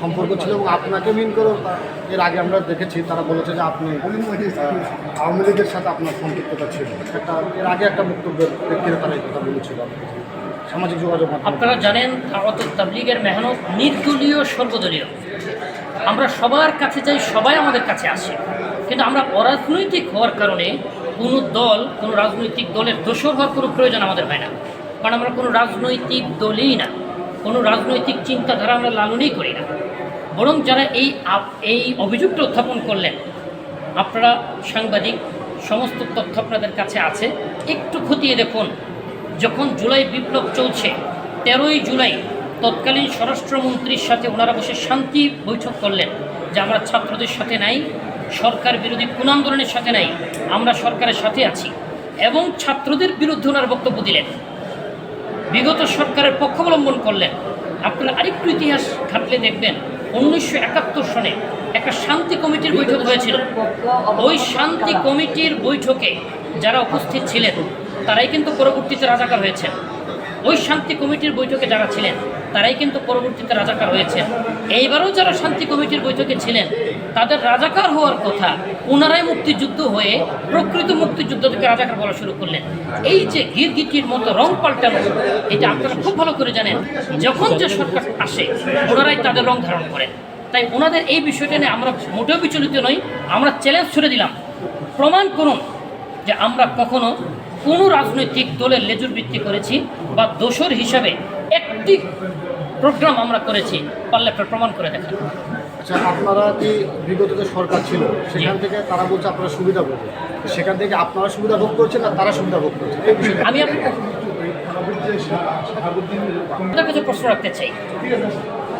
সম্পর্ক ছিল এবং আপনাকে মিন করে এর আগে আমরা দেখেছি, তারা বলেছে যে আপনি আওয়ামী লীগের সাথে আপনার সম্পৃক্ততা ছিল। একটা এর আগে একটা বক্তব্যের ব্যক্তিরা তারা এই কথা বলেছিল। সামাজিক যোগাযোগ আপনারা জানেন দাওয়াত তাবলিগের মেহনত নির্দলীয় সর্বদলীয়। আমরা সবার কাছে যাই সবাই আমাদের কাছে আসে। কিন্তু আমরা অরাজনৈতিক হওয়ার কারণে কোনো দল, কোনো রাজনৈতিক দলের দোষর হওয়ার কোনো প্রয়োজন আমাদের হয় না। কারণ আমরা কোনো রাজনৈতিক দলই না। কোনো রাজনৈতিক চিন্তাধারা আমরা লালনই করি না। বরং যারা এই এই অভিযোগটা উত্থাপন করলেন, আপনারা সাংবাদিক, সমস্ত তথ্য আপনাদের কাছে আছে, একটু খতিয়ে দেখুন, যখন জুলাই বিপ্লব চলছে, তেরোই জুলাই তৎকালীন স্বরাষ্ট্রমন্ত্রীর সাথে ওনারা বসে শান্তি বৈঠক করলেন, যে আমরা ছাত্রদের সাথে নাই, সরকার বিরোধী কোন আন্দোলনের সাথে নাই, আমরা সরকারের সাথে আছি, এবং ছাত্রদের বিরুদ্ধে ওনার বক্তব্য দিলেন। বিগত সরকারের পক্ষ অবলম্বন করলেন। আপনারা আরেকটু ইতিহাস ঘাটলে দেখবেন উনিশশো একাত্তর সনে একটা শান্তি কমিটির বৈঠক হয়েছিল। ওই শান্তি কমিটির বৈঠকে যারা উপস্থিত ছিলেন, তারাই কিন্তু পরবর্তীতে রাজাকার হয়েছেন। ওই শান্তি কমিটির বৈঠকে যারা ছিলেন, তারাই কিন্তু পরবর্তীতে রাজাকার হয়েছেন। এইবারও যারা শান্তি কমিটির বৈঠকে ছিলেন, তাদের রাজাকার হওয়ার কথা ওনারাই মুক্তিযুদ্ধ হয়ে প্রকৃত মুক্তিযুদ্ধ থেকে রাজাকার বলা শুরু করলেন। এই যে গিরগিটির মতো রং পাল্টানো, এটা আপনারা খুব ভালো করে জানেন, যখন যে সরকার আসে ওনারাই তাদের রং ধারণ করেন। তাই ওনাদের এই বিষয়টা নিয়ে আমরা মোটেও বিচলিত নই, আমরা চ্যালেঞ্জ ছুড়ে দিলাম। প্রমাণ করুন যে আমরা কখনো কোনো রাজনৈতিক দলের লেজুর ভিত্তি করেছি বা দোষর হিসাবে একটি প্রোগ্রাম আমরা করেছি পারলে আপনারা প্রমাণ করে দেখান। আচ্ছা আপনারা কি বিগত যে সরকার ছিল সেখান থেকে তারা বলছে আপনারা সুবিধা ভোগ সেখান থেকে আপনারা সুবিধা ভোগ করছেন না তারা সুবিধা ভোগ করছে এই বিষয়টা আমি আপনার কাছে প্রশ্ন রাখতে চাই।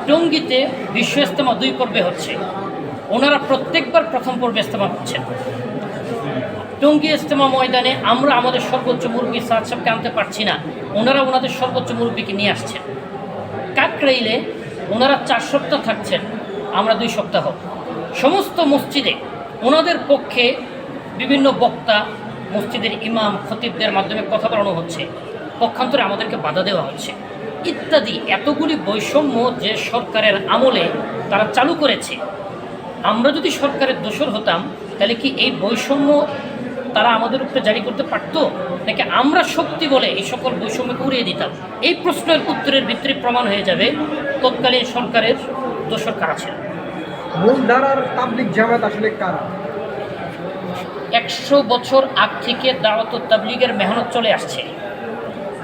টঙ্গিতে বিশ্ব ইস্তেমা দুই পর্বে হচ্ছে। ওনারা প্রত্যেকবার প্রথম পর্বে ইস্তেমা করছেন। টঙ্গী ইজতেমা ময়দানে আমরা আমাদের সর্বোচ্চ মুরব্বী সাদ সাহেবকে আনতে পারছি না। ওনারা ওনাদের সর্বোচ্চ মুরব্বীকে নিয়ে আসছেন। কাকরাইলে ওনারা চার সপ্তাহ থাকছেন, আমরা দুই সপ্তাহ। সমস্ত মসজিদে ওনাদের পক্ষে বিভিন্ন বক্তা, মসজিদের ইমাম, খতিবদের মাধ্যমে কথা বলানো হচ্ছে। পক্ষান্তরে আমাদেরকে বাধা দেওয়া হচ্ছে। ইত্যাদি এতগুলি বৈষম্য যে সরকারের আমলে তারা চালু করেছে। আমরা যদি সরকারের দোষর হতাম, তাহলে কি এই বৈষম্য তারা আমাদের উপরে জারি করতে পারতো? নাকি আমরা শক্তি বলে এই সকল বৈষম্যকে উড়িয়ে দিতাম? এই প্রশ্নের উত্তরের ভিত্তিতে প্রমাণ হয়ে যাবে তৎকালীন সরকারের দোষর কারা ছিল? মূল তাবলিক জামাত আসলে কারা? একশো বছর আগ থেকে দাওয়াত তাবলিগের মেহনত চলে আসছে।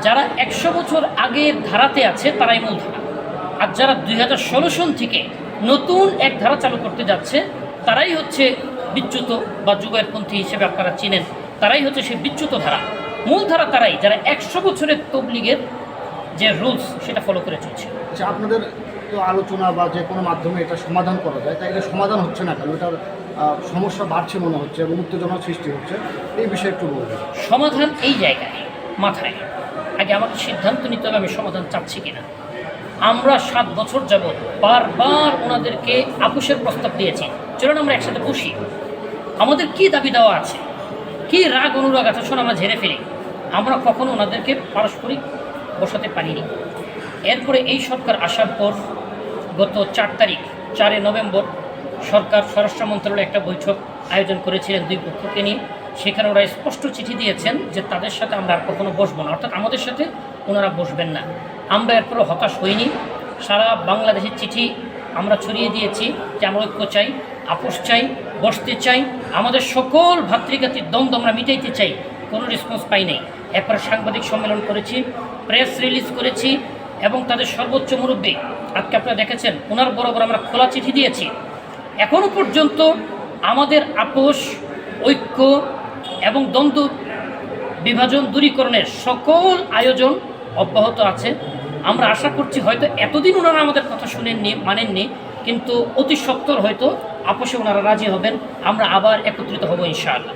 যারা একশো বছর আগের ধারাতে আছে তারাই মূল ধারা। আর যারা দুই হাজার ষোলো সন থেকে নতুন এক ধারা চালু করতে যাচ্ছে তারাই হচ্ছে বিচ্যুত বা যুগের পন্থী হিসেবে আপনারা চিনেন তারাই হচ্ছে সেই বিচ্যুত ধারা। মূল ধারা তারাই যারা একশো বছরের তবলিগের যে রুলস সেটা ফলো করে চলছে। আচ্ছা আপনাদের তো আলোচনা বা যে কোনো মাধ্যমে এটা সমাধান করা যায় তাই এটা সমাধান হচ্ছে না কেন? এটার সমস্যা বাড়ছে মনে হচ্ছে এবং উত্তেজনা সৃষ্টি হচ্ছে। এই বিষয়ে একটু বলবেন। সমাধান এই জায়গায় মাথায়। আগে আমাকে সিদ্ধান্ত নিতে হবে আমি সমাধান চাচ্ছি কিনা। আমরা সাত বছর যাব বারবার ওনাদেরকে আপুসের প্রস্তাব দিয়েছি। চলুন আমরা একসাথে বসি। আমাদের কি দাবি দেওয়া আছে? কি রাগ অনুরাগ আছে? শোন, আমরা ঝেড়ে ফেলি। আমরা কখনো ওনাদেরকে পারস্পরিক বসাতে পারিনি। এরপরে এই সরকার আসার পর গত চার তারিখ চারে নভেম্বর, সরকার স্বরাষ্ট্র মন্ত্রণালয় একটা বৈঠক আয়োজন করেছিলেন দুই পক্ষকে নিয়ে। সেখানে ওরা স্পষ্ট চিঠি দিয়েছেন যে তাদের সাথে আমরা আর কখনো বসবো না। অর্থাৎ আমাদের সাথে ওনারা বসবেন না। আমরা এরপরে হতাশ হইনি। সারা বাংলাদেশের চিঠি আমরা ছড়িয়ে দিয়েছি যে আমরা ঐক্য চাই। আপোষ চাই, বসতে চাই, আমাদের সকল ভাতৃঘাতির দ্বন্দ্ব আমরা মিটাইতে চাই, কোনো রেসপন্স পাই নাই। এরপরে সাংবাদিক সম্মেলন করেছি প্রেস রিলিজ করেছি, এবং তাদের সর্বোচ্চ মুরব্বী, আজকে আপনারা দেখেছেন ওনার বরাবর আমরা খোলা চিঠি দিয়েছি। এখনও পর্যন্ত আমাদের আপোষ, ঐক্য এবং দ্বন্দ্ব বিভাজন দূরীকরণের সকল আয়োজন অব্যাহত আছে। আমরা আশা করছি হয়তো এতদিন ওনারা আমাদের কথা শুনেননি, মানেননি কিন্তু অতি সত্তর হয়তো আপোষে ওনারা রাজি হবেন আমরা আবার একত্রিত হব ইনশাআল্লাহ।